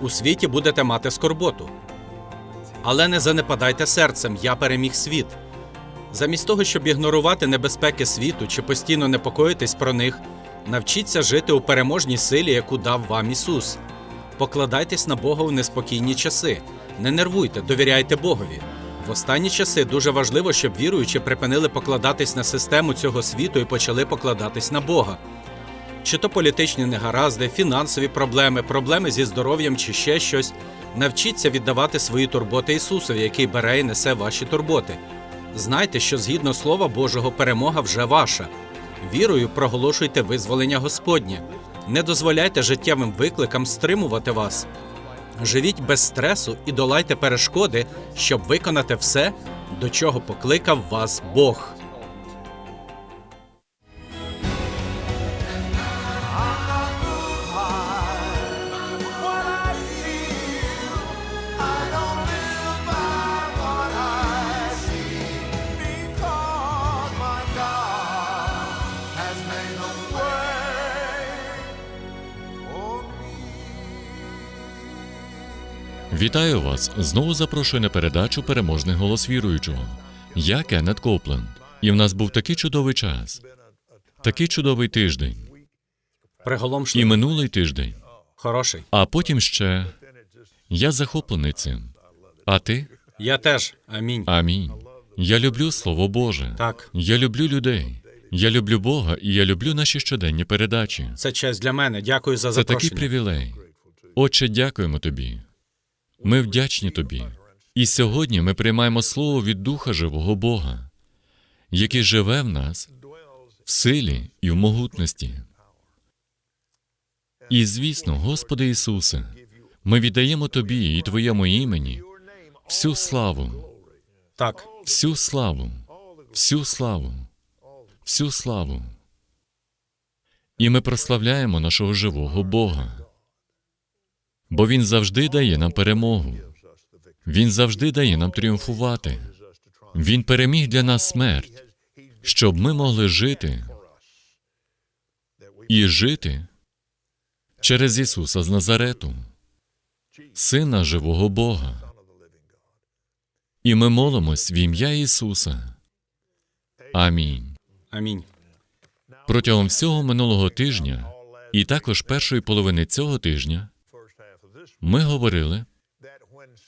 У світі будете мати скорботу. Але не занепадайте серцем, я переміг світ. Замість того, щоб ігнорувати небезпеки світу чи постійно непокоїтись про них, навчіться жити у переможній силі, яку дав вам Ісус. Покладайтесь на Бога у неспокійні часи. Не нервуйте, довіряйте Богові. В останні часи дуже важливо, щоб віруючі припинили покладатись на систему цього світу і почали покладатись на Бога. Чи то політичні негаразди, фінансові проблеми, проблеми зі здоров'ям чи ще щось. Навчіться віддавати свої турботи Ісусові, який бере і несе ваші турботи. Знайте, що згідно Слова Божого перемога вже ваша. Вірою проголошуйте визволення Господнє. Не дозволяйте життєвим викликам стримувати вас. Живіть без стресу і долайте перешкоди, щоб виконати все, до чого покликав вас Бог. Вітаю вас! Знову запрошую на передачу Переможний голос віруючого. Я Кеннет Копленд. І в нас був такий чудовий час, такий чудовий тиждень, і минулий тиждень. Хороший. А потім ще я захоплений цим. А ти? Я теж. Амінь. Амінь. Я люблю Слово Боже. Так. Я люблю людей. Я люблю Бога і я люблю наші щоденні передачі. Це честь для мене. Дякую за Це такий привілей. Отче, дякуємо тобі. Ми вдячні тобі. І сьогодні ми приймаємо слово від Духа живого Бога, який живе в нас в силі і в могутності. І звісно, Господи Ісусе, ми віддаємо Тобі і Твоєму імені всю славу, Так. всю славу, всю славу, всю славу. І ми прославляємо нашого живого Бога. Бо Він завжди дає нам перемогу. Він завжди дає нам тріумфувати. Він переміг для нас смерть, щоб ми могли жити і жити через Ісуса з Назарету, Сина живого Бога. І ми молимось в ім'я Ісуса. Амінь. Амінь. Протягом всього минулого тижня і також першої половини цього тижня ми говорили,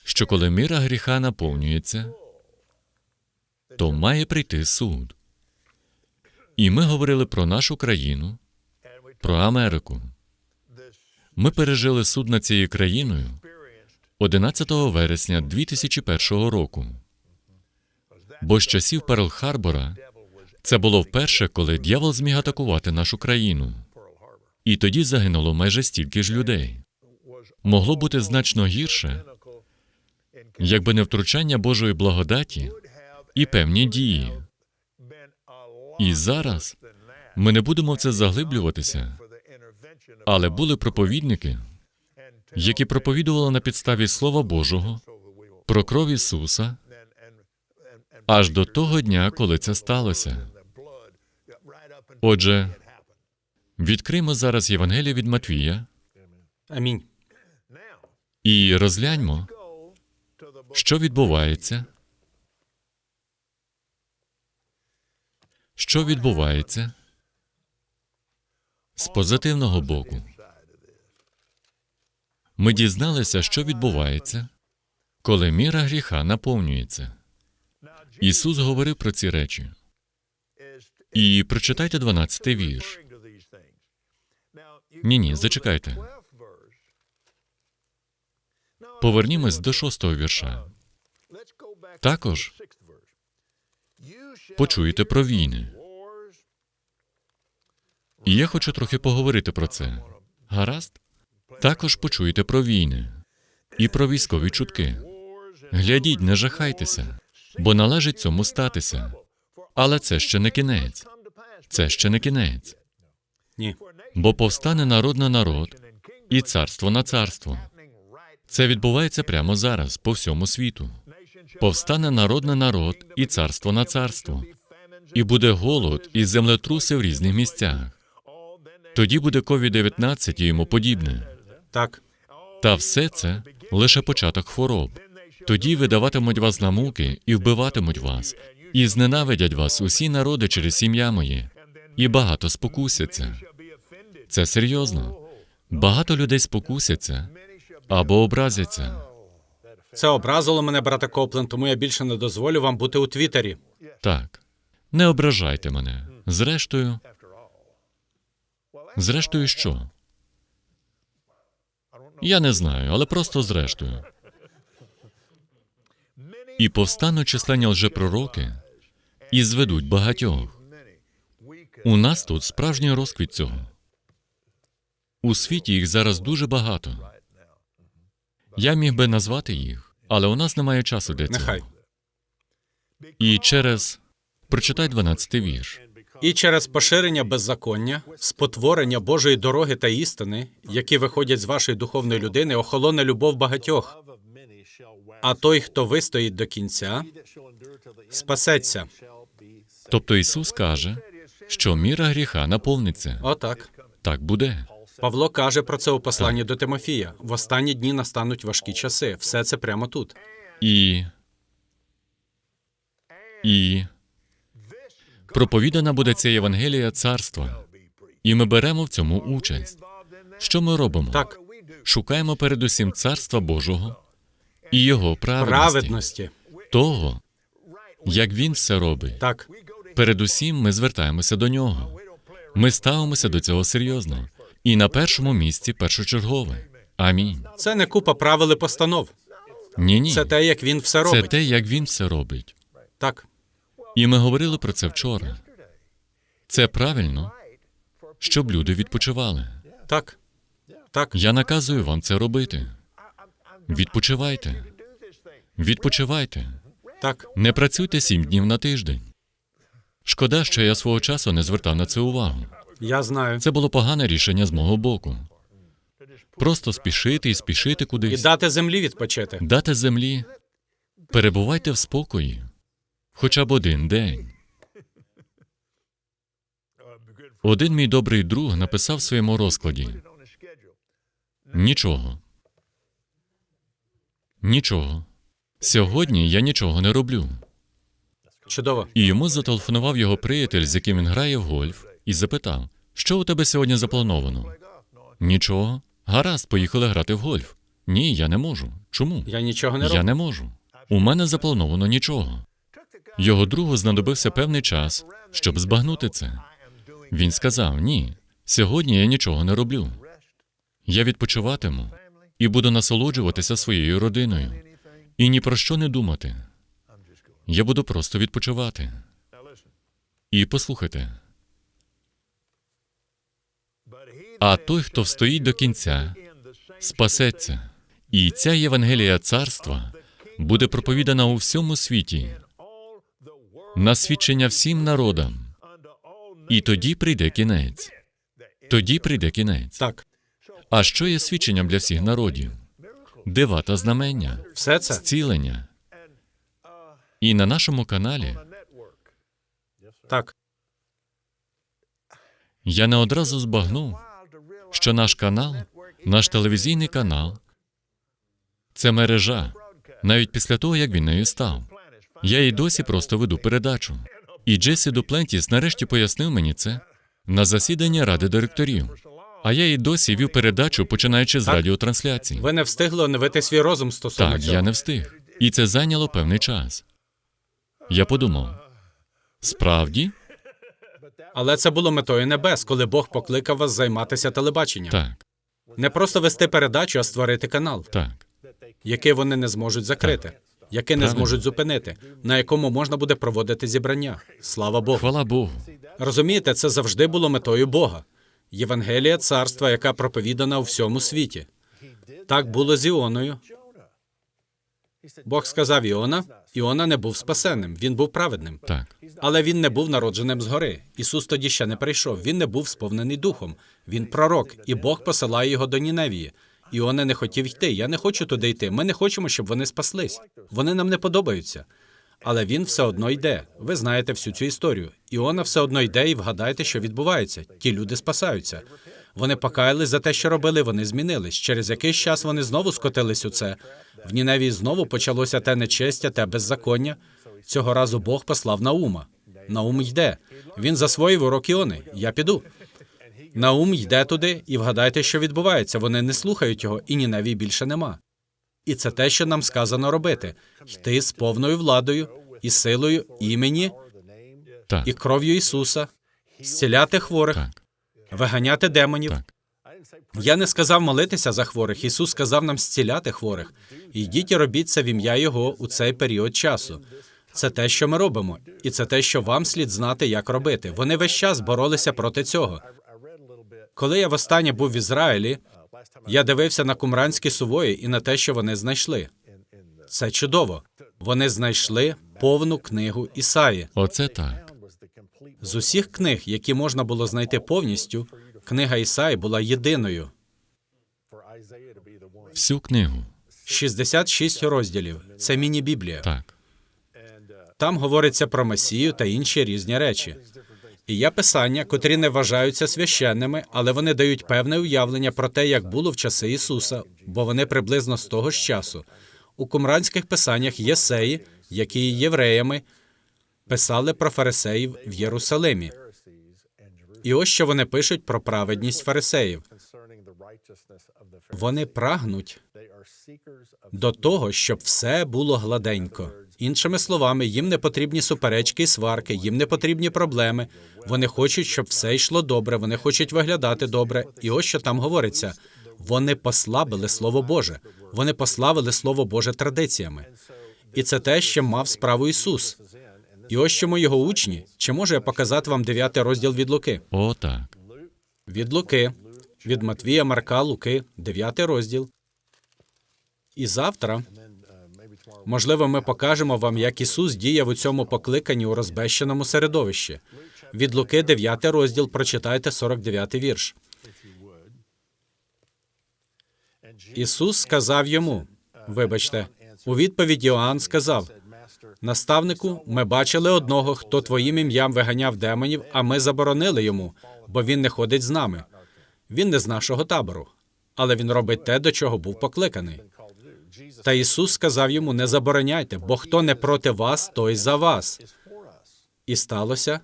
що коли міра гріха наповнюється, то має прийти суд. І ми говорили про нашу країну, про Америку. Ми пережили суд над цією країною 11 вересня 2001 року. Бо з часів Перл-Харбора це було вперше, коли дьявол зміг атакувати нашу країну. І тоді загинуло майже стільки ж людей. Могло бути значно гірше, якби не втручання Божої благодаті і певні дії. І зараз ми не будемо в це заглиблюватися, але були проповідники, які проповідували на підставі Слова Божого про кров Ісуса аж до того дня, коли це сталося. Отже, відкриймо зараз Євангеліє від Матвія Амінь. І розгляньмо, що відбувається. Що відбувається з позитивного боку? Ми дізналися, що відбувається, коли міра гріха наповнюється. Ісус говорив про ці речі. І прочитайте 12-й вірш. Ні, ні, зачекайте. Повернімось до шостого вірша. Також почуєте про війни. І я хочу трохи поговорити про це. Гаразд? Також почуєте про війни і про військові чутки. Глядіть, не жахайтеся, бо належить цьому статися. Але це ще не кінець. Це ще не кінець. Ні. Бо повстане народ на народ і царство на царство. Це відбувається прямо зараз, по всьому світу. Повстане народ на народ і царство на царство. І буде голод і землетруси в різних місцях. Тоді буде COVID-19 і йому подібне. Так. Та все це лише початок хвороб. Тоді видаватимуть вас на муки і вбиватимуть вас, і зненавидять вас усі народи через сім'я моє, і багато спокусяться. Це серйозно. Багато людей спокусяться або образяться. Це образило мене, брате Коплен, тому я більше не дозволю вам бути у Твіттері. Так, не ображайте мене. Зрештою, зрештою, що? Я не знаю, але просто зрештою. І повстануть численні лжепророки і зведуть багатьох. У нас тут справжній розквіт цього. У світі їх зараз дуже багато. Я міг би назвати їх, але у нас немає часу для цього. Нехай. І через прочитай 12-й вірш. І через поширення беззаконня, спотворення Божої дороги та істини, які виходять з вашої духовної людини, охолоне любов багатьох. А той, хто вистоїть до кінця, спасеться. Тобто Ісус каже, що міра гріха наповниться. Отак. Так буде. Павло каже про це у посланні до Тимофія. В останні дні настануть важкі часи. Все це прямо тут. І. І. Проповідана буде ця Євангелія царства. І ми беремо в цьому участь. Що ми робимо? Так, Шукаємо передусім царства Божого і Його праведності, праведності. того, як Він все робить. Так, Передусім ми звертаємося до нього. Ми ставимося до цього серйозно. І на першому місці першочергове. Амінь. це не купа правил і постанов. Ні, ні. Це те, як він все робить. Це те, як він все робить. Так, І ми говорили про це вчора. Це правильно, щоб люди відпочивали. так, так. Я наказую вам це робити. Відпочивайте. Відпочивайте. Так, Не працюйте сім днів на тиждень. Шкода, що я свого часу не звертав на це увагу. Я знаю. Це було погане рішення з мого боку. Просто спішити і спішити кудись. І дати землі відпочити. Дати землі. Перебувайте в спокої. Хоча б один день. Один мій добрий друг написав в своєму розкладі: нічого. Нічого. Сьогодні я нічого не роблю. Чудово. І йому зателефонував його приятель, з яким він грає в гольф, і запитав: що у тебе сьогодні заплановано? Нічого. Гаразд, поїхали грати в гольф. Ні, я не можу. Чому? Я нічого не Я не можу. У мене заплановано нічого. Його другу знадобився певний час, щоб збагнути це. Він сказав: ні, сьогодні я нічого не роблю. Я відпочиватиму і буду насолоджуватися своєю родиною. І ні про що не думати. Я буду просто відпочивати. І послухайте. А той, хто встоїть до кінця, спасеться. І ця Євангелія царства буде проповідана у всьому світі на свідчення всім народам. І тоді прийде кінець. Тоді прийде кінець. Так, А що є свідченням для всіх народів? Дива та знамення, все це. зцілення. І на нашому каналі Так, я не одразу збагнув, що наш канал, наш телевізійний канал, це мережа, навіть після того, як він нею став. Я і досі просто веду передачу. І Джесі Дуплентіс нарешті пояснив мені це на засіданні ради директорів. А я і досі вів передачу, починаючи з Так. радіотрансляції. ви не встигли оновити свій розум стосовно Так, цього. я не встиг. І це зайняло певний час. Я подумав: справді? Але це було метою небес, коли Бог покликав вас займатися телебаченням. Так, Не просто вести передачу, а створити канал, так. який вони не зможуть закрити, який не зможуть зупинити, на якому можна буде проводити зібрання. Слава Богу. Хвала Богу. Розумієте, це завжди було метою Бога. Євангелія царства, яка проповідана у всьому світі. Так було з Іоною. Бог сказав Іона, Іона не був спасенним, він був праведним. Так, Але він не був народженим згори. Ісус тоді ще не прийшов. Він не був сповнений духом. Він пророк, і Бог посилає його до Ніневії. Іона не хотів йти. Я не хочу туди йти. Ми не хочемо, щоб вони спаслись. Вони нам не подобаються. Але він все одно йде. Ви знаєте всю цю історію. Іона все одно йде і вгадайте, що відбувається. Ті люди спасаються. Вони покаялись за те, що робили, вони змінились. Через якийсь час вони знову скотились у це. В Ніневії знову почалося те нечестя, те беззаконня. Цього разу Бог послав Наума. Наум йде. Він засвоїв урок Іони. Я піду. Наум йде туди, і вгадайте, що відбувається. Вони не слухають його, і Ніневії більше нема. І це те, що нам сказано робити: йти з повною владою і силою імені Так, і кров'ю Ісуса, зціляти хворих, так, виганяти демонів. так. Я не сказав молитися за хворих. Ісус сказав нам зціляти хворих. Йдіть і робіть це в ім'я Його у цей період часу. Це те, що ми робимо, і це те, що вам слід знати, як робити. Вони весь час боролися проти цього. Коли я востаннє був в Ізраїлі, я дивився на кумранські сувої і на те, що вони знайшли. Це чудово. Вони знайшли повну книгу Ісаї. Оце так. З усіх книг, які можна було знайти повністю, книга Ісаї була єдиною. Всю книгу. 66 розділів. Це міні-біблія. Так. Там говориться про Месію та інші різні речі. І є писання, котрі не вважаються священними, але вони дають певне уявлення про те, як було в часи Ісуса, бо вони приблизно з того ж часу. У кумранських писаннях єсеї, які є євреями, писали про фарисеїв в Єрусалимі. І ось що вони пишуть про праведність фарисеїв. Вони прагнуть до того, щоб все було гладенько. Іншими словами, їм не потрібні суперечки і сварки, їм не потрібні проблеми. Вони хочуть, щоб все йшло добре, вони хочуть виглядати добре. І ось що там говориться: вони послабили Слово Боже, вони послабили Слово Боже традиціями. І це те, що мав справу Ісус. І ось чому його учні. Чи можу я показати вам дев'ятий розділ від Луки? О, так. Від Луки, від Матвія, Марка, Луки, дев'ятий розділ. І завтра, можливо, ми покажемо вам, як Ісус діяв у цьому покликанні у розбещеному середовищі. Від Луки, дев'ятий розділ, прочитайте 49 вірш. Ісус сказав йому, вибачте, у відповідь Йоанн сказав, Наставнику, ми бачили одного, хто твоїм ім'ям виганяв демонів, а ми заборонили йому, бо він не ходить з нами. Він не з нашого табору, але він робить те, до чого був покликаний. Та Ісус сказав йому: не забороняйте, бо хто не проти вас, той за вас. І сталося,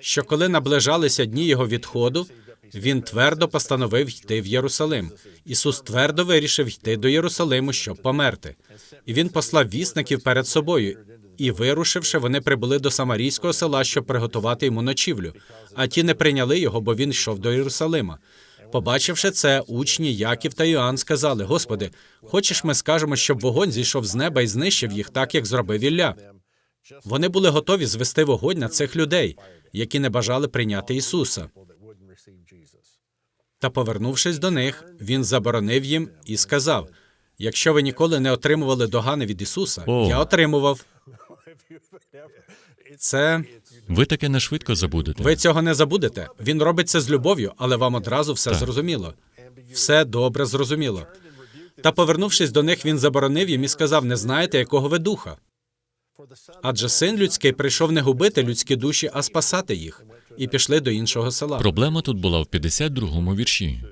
що коли наближалися дні його відходу, він твердо постановив йти в Єрусалим. Ісус твердо вирішив йти до Єрусалиму, щоб померти. І він послав вісників перед собою. І, вирушивши, вони прибули до самарійського села, щоб приготувати йому ночівлю. А ті не прийняли його, бо він йшов до Єрусалима. Побачивши це, учні Яків та Йоанн сказали: Господи, хочеш, ми скажемо, щоб вогонь зійшов з неба і знищив їх, так як зробив Ілля? Вони були готові звести вогонь на цих людей, які не бажали прийняти Ісуса. Та, повернувшись до них, він заборонив їм і сказав: Якщо ви ніколи не отримували догани від Ісуса, О. я отримував. Це Ви таке не швидко забудете. ви цього не забудете. Він робить це з любов'ю, але вам одразу все Так. зрозуміло. Все добре зрозуміло. Та, повернувшись до них, він заборонив їм і сказав: Не знаєте, якого ви духа. Адже син людський прийшов не губити людські душі, а спасати їх. І пішли до іншого села. Проблема тут була в 52-му вірші.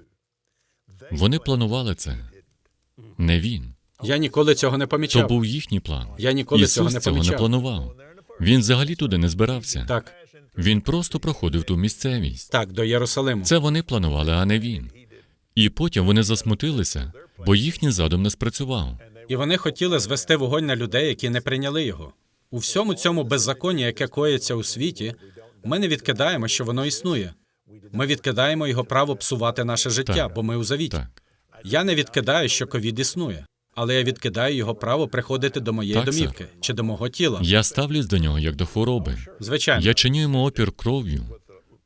Вони планували це. Не він. Я ніколи цього не То помічав. був їхній план. Я ніколи Ісус цього не цього не планував. Він взагалі туди не збирався. Так, Він просто проходив ту місцевість. так, до Єрусалиму. Це вони планували, а не він. І потім вони засмутилися, бо їхній задум не спрацював. І вони хотіли звести вогонь на людей, які не прийняли його. У всьому цьому беззаконні, яке коїться у світі, ми не відкидаємо, що воно існує. Ми відкидаємо його право псувати наше життя, Так. бо ми у завіті. Так, Я не відкидаю, що ковід існує, але я відкидаю його право приходити до моєї Так, сер. домівки чи до мого тіла. я ставлюсь до нього як до хвороби. Звичайно, Я чиню йому опір кров'ю,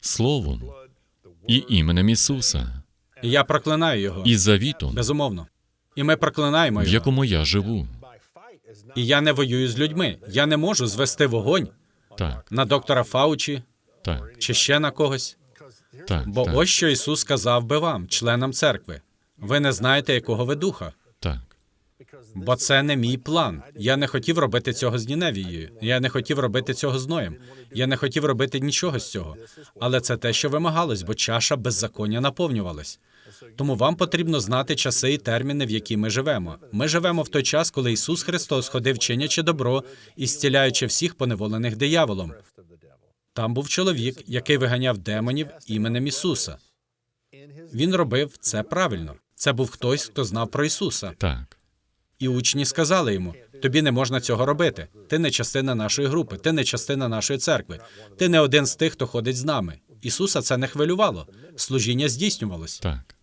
словом і іменем Ісуса, і я проклинаю його і завітом, безумовно. І ми проклинаємо його. в якому я живу. І я не воюю з людьми. Я не можу звести вогонь Так, на доктора Фаучі так, чи ще на когось. так, Бо так, ось що Ісус сказав би вам, членам церкви. Ви не знаєте, якого ви духа. Бо це не мій план. Я не хотів робити цього з Ніневією. Я не хотів робити цього з Ноєм. Я не хотів робити нічого з цього. Але це те, що вимагалось, бо чаша беззаконня наповнювалась. Тому вам потрібно знати часи і терміни, в які ми живемо. Ми живемо в той час, коли Ісус Христос ходив чинячи добро і зціляючи всіх поневолених дияволом. Там був чоловік, який виганяв демонів іменем Ісуса. Він робив це правильно. Це був хтось, хто знав про Ісуса. Так. І учні сказали йому: тобі не можна цього робити. Ти не частина нашої групи, ти не частина нашої церкви. Ти не один з тих, хто ходить з нами. Ісуса це не хвилювало. Служіння здійснювалось. Так.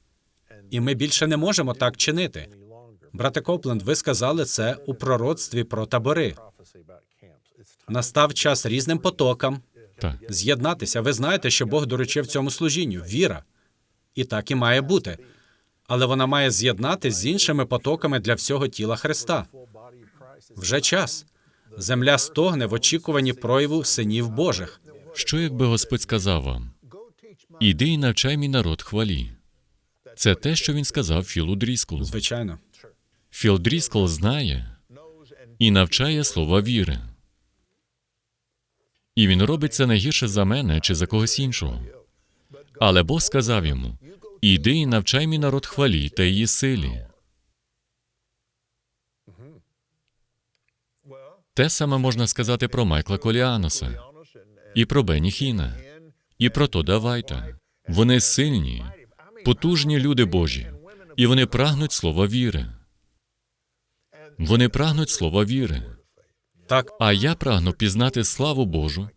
І ми більше не можемо так чинити. Брате Копленд, ви сказали це у пророцтві про табори. Настав час різним потокам Так. з'єднатися. Ви знаєте, що Бог доручив цьому служінню віра. І так і має бути. Але вона має з'єднатись з іншими потоками для всього тіла Христа. Вже час. Земля стогне в очікуванні прояву синів Божих. Що якби Господь сказав вам? Іди і навчай мій народ хвалі. Це те, що він сказав Філу Дріскулу. Звичайно, Філ Дріскл знає і навчає слова віри. І він робить це не гірше за мене чи за когось іншого. Але Бог сказав йому: Іди і навчай мій народ хвалі та її силі. Те саме можна сказати про Майкла Коліаноса, і про Бенні Хіна, і про Тода Вайта. Вони сильні, потужні люди Божі, і вони прагнуть слова віри. Вони прагнуть слова віри. так А я прагну пізнати славу Божу,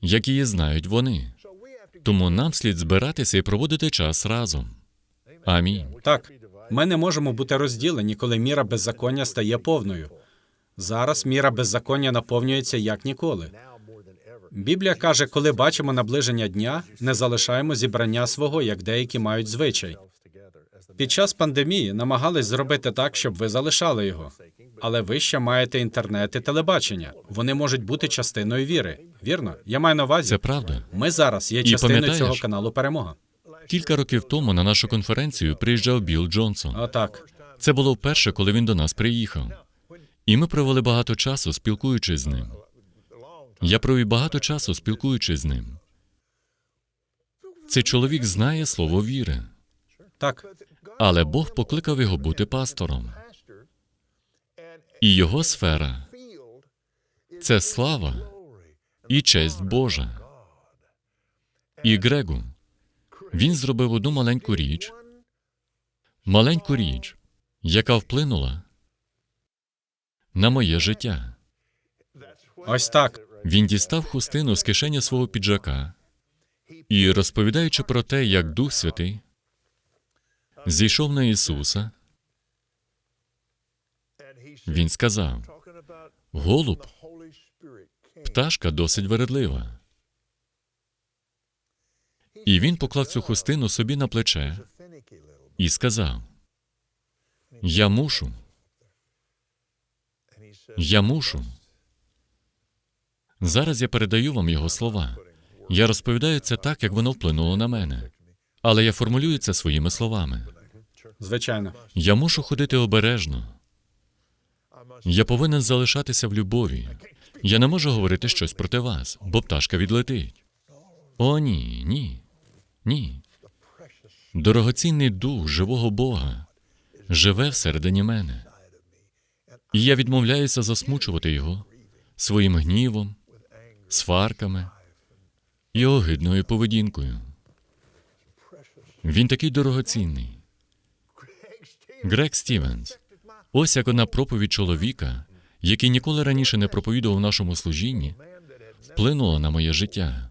як її знають вони. Тому нам слід збиратися і проводити час разом. Амінь. Так, ми не можемо бути розділені, коли міра беззаконня стає повною. Зараз міра беззаконня наповнюється як ніколи. Біблія каже, коли бачимо наближення дня, не залишаємо зібрання свого, як деякі мають звичай. Під час пандемії намагались зробити так, щоб ви залишали його. Але ви ще маєте інтернет і телебачення. Вони можуть бути частиною віри. Вірно? Я маю на увазі. Це правда. Ми зараз є частиною цього каналу Перемога. Кілька років тому на нашу конференцію приїжджав Білл Джонсон. Отак. Це було вперше, коли він до нас приїхав. І ми провели багато часу, спілкуючись з ним. Я провів багато часу, спілкуючись з ним. Цей чоловік знає слово віри, Так. але Бог покликав його бути пастором. І його сфера це слава і честь Божа. І Грегу він зробив одну маленьку річ, маленьку річ, яка вплинула на моє життя. Ось так. Він дістав хустину з кишені свого піджака і, розповідаючи про те, як Дух Святий зійшов на Ісуса, він сказав: Голуб, пташка досить вередлива. І він поклав цю хустину собі на плече і сказав: Я мушу, я мушу. Зараз я передаю вам його слова. Я розповідаю це так, як воно вплинуло на мене. Але я формулюю це своїми словами. Звичайно. Я мушу ходити обережно. Я повинен залишатися в любові. Я не можу говорити щось проти вас, бо пташка відлетить. О, ні, ні, ні. Дорогоцінний дух живого Бога живе всередині мене. І я відмовляюся засмучувати його своїм гнівом, сварками і огидною поведінкою. Він такий дорогоцінний. Грег Стівенс. Ось як одна проповідь чоловіка, який ніколи раніше не проповідував в нашому служінні, вплинула на моє життя.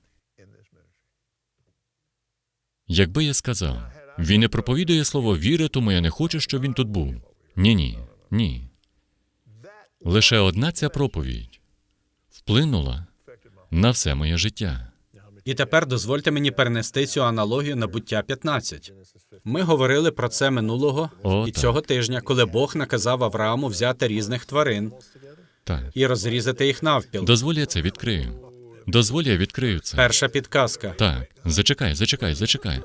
Якби я сказав, він не проповідує слово віри, тому я не хочу, щоб він тут був. Ні, ні, ні. Лише одна ця проповідь вплинула на все моє життя. І тепер дозвольте мені перенести цю аналогію на буття 15. Ми говорили про це минулого О, і так. цього тижня, коли Бог наказав Аврааму взяти різних тварин Так. і розрізати їх навпіл. Дозволь я це відкрию. Дозволь я відкрию це. Перша підказка. Так, зачекай, зачекай, зачекай.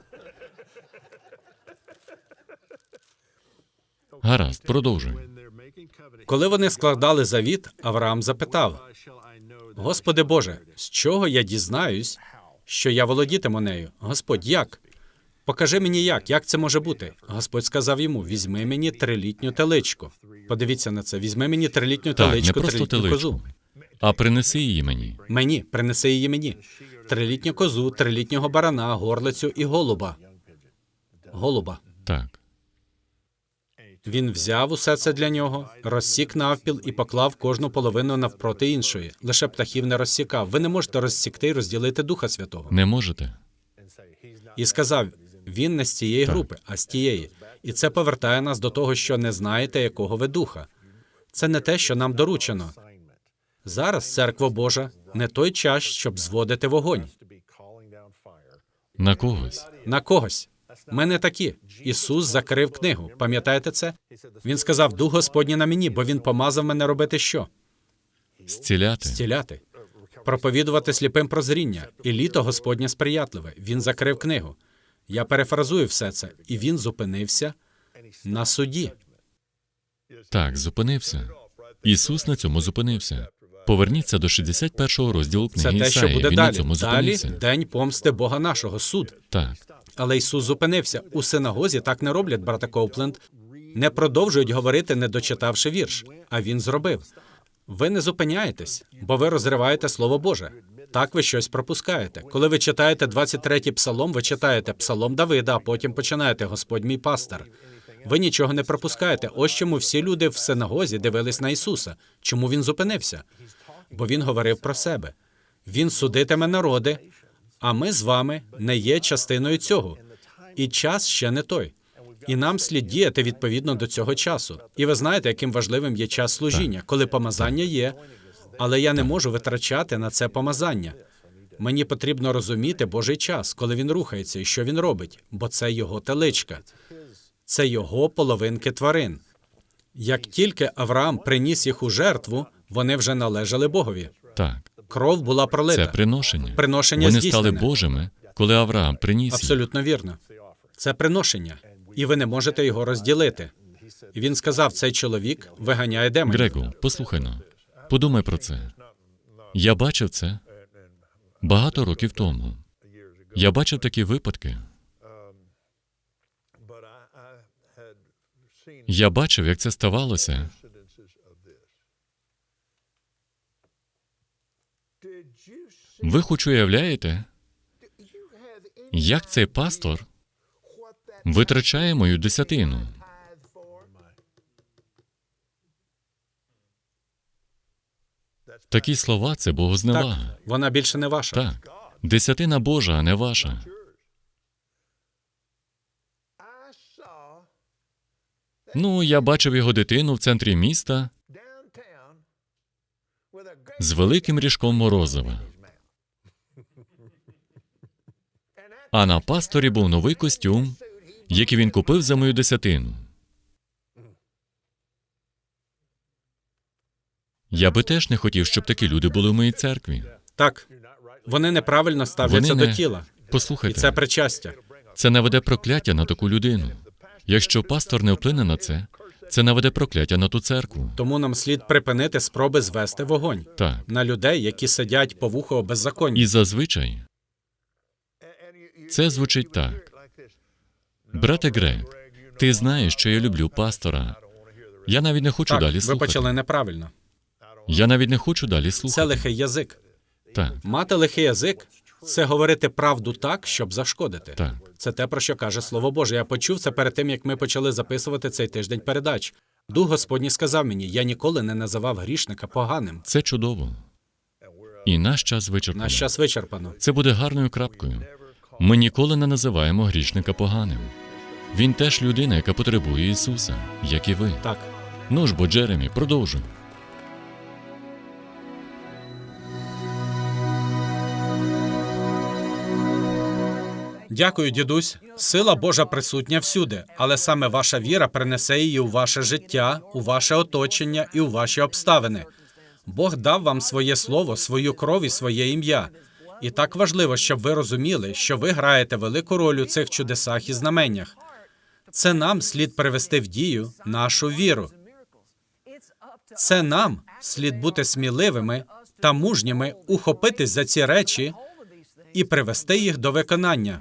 Гаразд, продовжуй. Коли вони складали завіт, Авраам запитав: Господи Боже, з чого я дізнаюсь, що я володітиму нею? Господь, як? Покажи мені як, як це може бути? Господь сказав йому: візьми мені трилітню теличку. Подивіться на це. Візьми мені трилітню Так, не теличку, просто трилітню козу. а принеси її мені. Мені, принеси її мені. Трилітню козу, трилітнього барана, горлицю і голуба. Голуба. Так. Він взяв усе це для нього, розсік навпіл і поклав кожну половину навпроти іншої. Лише птахів не розсікав. Ви не можете розсікти і розділити Духа Святого. Не можете? І сказав: він не з цієї групи, а з тієї. І це повертає нас до того, що не знаєте, якого ви духа. Це не те, що нам доручено. Зараз церква Божа не той час, щоб зводити вогонь На когось. на когось. Ми не такі. Ісус закрив книгу. Пам'ятаєте це? Він сказав: Дух Господній на мені, бо він помазав мене робити що? Зціляти. Зціляти, проповідувати сліпим прозріння, і літо Господнє сприятливе. Він закрив книгу. Я перефразую все це, і він зупинився на суді. Так, зупинився. Ісус на цьому зупинився. Поверніться до 61-го розділу Це книги те, що буде Він на цьому Далі зупинився. день помсти Бога нашого, суд. Так. Але Ісус зупинився. У синагозі так не роблять, брата Коупленд. Не продовжують говорити, не дочитавши вірш. А він зробив. Ви не зупиняєтесь, бо ви розриваєте Слово Боже. Так ви щось пропускаєте. Коли ви читаєте 23-й псалом, ви читаєте псалом Давида, а потім починаєте Господь мій пастор. Ви нічого не пропускаєте. Ось чому всі люди в синагозі дивились на Ісуса. Чому він зупинився? Бо він говорив про себе. Він судитиме народи, а ми з вами не є частиною цього. І час ще не той. І нам слід діяти відповідно до цього часу. І ви знаєте, яким важливим є час служіння, коли помазання є, але я не можу витрачати на це помазання. Мені потрібно розуміти Божий час, коли він рухається і що він робить, бо це його теличка, це його половинки тварин. Як тільки Авраам приніс їх у жертву, вони вже належали Богові. Так. Кров була пролита. Це приношення. Приношення Вони здійснене. стали Божими, коли Авраам приніс їх. Абсолютно вірно. Це приношення, і ви не можете його розділити. І він сказав: цей чоловік виганяє демонів. Грегу, послухай но. Подумай про це. Я бачив це багато років тому. Я бачив такі випадки. Я бачив, як це ставалося. Ви хоч уявляєте, як цей пастор витрачає мою десятину? Такі слова це Так, богозневага. вона більше не ваша. Так. Десятина Божа, а не ваша. Ну, я бачив його дитину в центрі міста з великим ріжком морозива. А на пасторі був новий костюм, який він купив за мою десятину. Я би теж не хотів, щоб такі люди були в моїй церкві. Так, вони неправильно ставляться Вони до не... тіла, і Послухайте, це причастя. Це наведе прокляття на таку людину. Якщо пастор не вплине на це, це наведе прокляття на ту церкву. Тому нам слід припинити спроби звести вогонь Так. на людей, які сидять по вухо беззаконні. І зазвичай це звучить так. Брате Грег, ти знаєш, що я люблю пастора. Я навіть не хочу Так, далі ви почали неправильно. Я навіть не хочу далі Це лихий язик. Так, Мати лихий язик це говорити правду так, щоб зашкодити. так. Це те, про що каже Слово Боже. Я почув це перед тим, як ми почали записувати цей тиждень передач. Дух Господній сказав мені: я ніколи не називав грішника поганим. Це чудово. І наш час вичерпано. Наш час вичерпано. Це буде гарною крапкою. Ми ніколи не називаємо грішника поганим. Він теж людина, яка потребує Ісуса, як і ви. Так. Ну ж бо, Джеремі, продовжуй. Дякую, дідусь. Сила Божа присутня всюди, але саме ваша віра принесе її у ваше життя, у ваше оточення і у ваші обставини. Бог дав вам своє слово, свою кров і своє ім'я. І так важливо, щоб ви розуміли, що ви граєте велику роль у цих чудесах і знаменнях. Це нам слід привести в дію нашу віру. Це нам слід бути сміливими та мужніми ухопитись за ці речі і привести їх до виконання.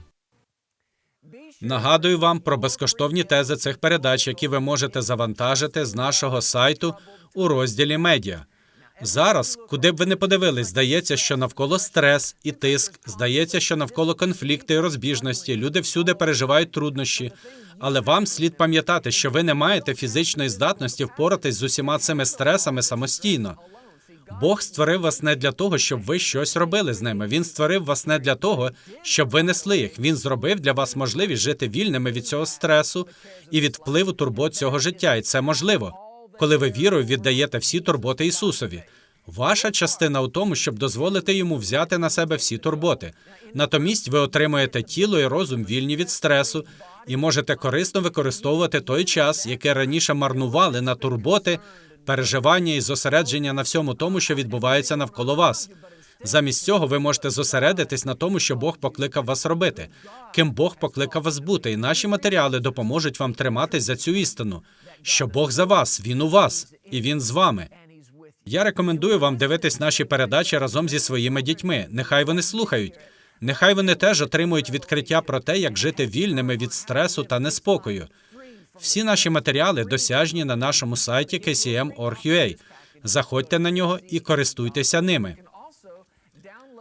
Нагадую вам про безкоштовні тези цих передач, які ви можете завантажити з нашого сайту у розділі медіа. Зараз, куди б ви не подивились, здається, що навколо стрес і тиск, здається, що навколо конфлікти і розбіжності, люди всюди переживають труднощі. Але вам слід пам'ятати, що ви не маєте фізичної здатності впоратись з усіма цими стресами самостійно. Бог створив вас не для того, щоб ви щось робили з ними. Він створив вас не для того, щоб ви несли їх. Він зробив для вас можливість жити вільними від цього стресу і від впливу турбот цього життя. І це можливо, коли ви вірою віддаєте всі турботи Ісусові. Ваша частина у тому, щоб дозволити йому взяти на себе всі турботи. Натомість ви отримуєте тіло і розум вільні від стресу і можете корисно використовувати той час, який раніше марнували на турботи, переживання і зосередження на всьому тому, що відбувається навколо вас. Замість цього ви можете зосередитись на тому, що Бог покликав вас робити, ким Бог покликав вас бути, і наші матеріали допоможуть вам триматись за цю істину, що Бог за вас, Він у вас, і Він з вами. Я рекомендую вам дивитись наші передачі разом зі своїми дітьми. Нехай вони слухають. Нехай вони теж отримують відкриття про те, як жити вільними від стресу та неспокою. Всі наші матеріали досяжні на нашому сайті kcm.org.ua. Заходьте на нього і користуйтеся ними.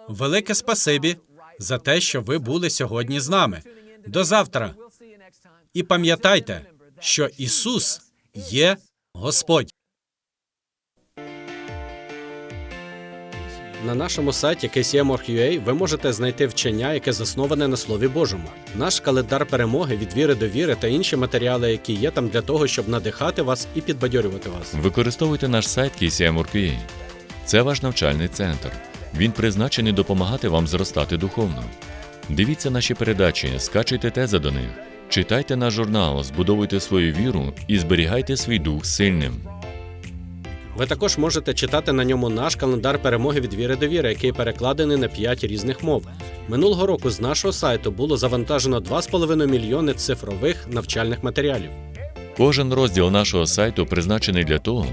Велике спасибі за те, що ви були сьогодні з нами. До завтра. І пам'ятайте, що Ісус є Господь. На нашому сайті KCM.org.ua ви можете знайти вчення, яке засноване на Слові Божому, наш календар перемоги від віри до віри та інші матеріали, які є там для того, щоб надихати вас і підбадьорювати вас. Використовуйте наш сайт KCM.org.ua. Це ваш навчальний центр. Він призначений допомагати вам зростати духовно. Дивіться наші передачі, скачуйте тези до них, читайте наш журнал, збудовуйте свою віру і зберігайте свій дух сильним. Ви також можете читати на ньому наш календар перемоги від віри до віри, який перекладений на 5 різних мов. Минулого року з нашого сайту було завантажено 2,5 мільйони цифрових навчальних матеріалів. Кожен розділ нашого сайту призначений для того,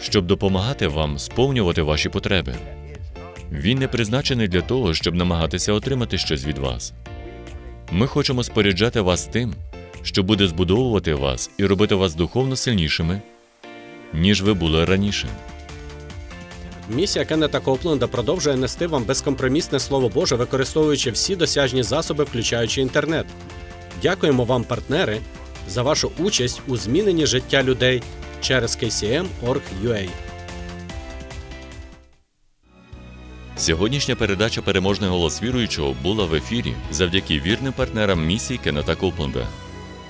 щоб допомагати вам сповнювати ваші потреби. Він не призначений для того, щоб намагатися отримати щось від вас. Ми хочемо споряджати вас тим, що буде збудовувати вас і робити вас духовно сильнішими, ніж ви були раніше. Місія Кеннета Копленда продовжує нести вам безкомпромісне слово Боже, використовуючи всі досяжні засоби, включаючи інтернет. Дякуємо вам, партнери, за вашу участь у зміненні життя людей через KCM.org.ua. Сьогоднішня передача Переможний голос віруючого була в ефірі завдяки вірним партнерам місії Кеннета Копленда.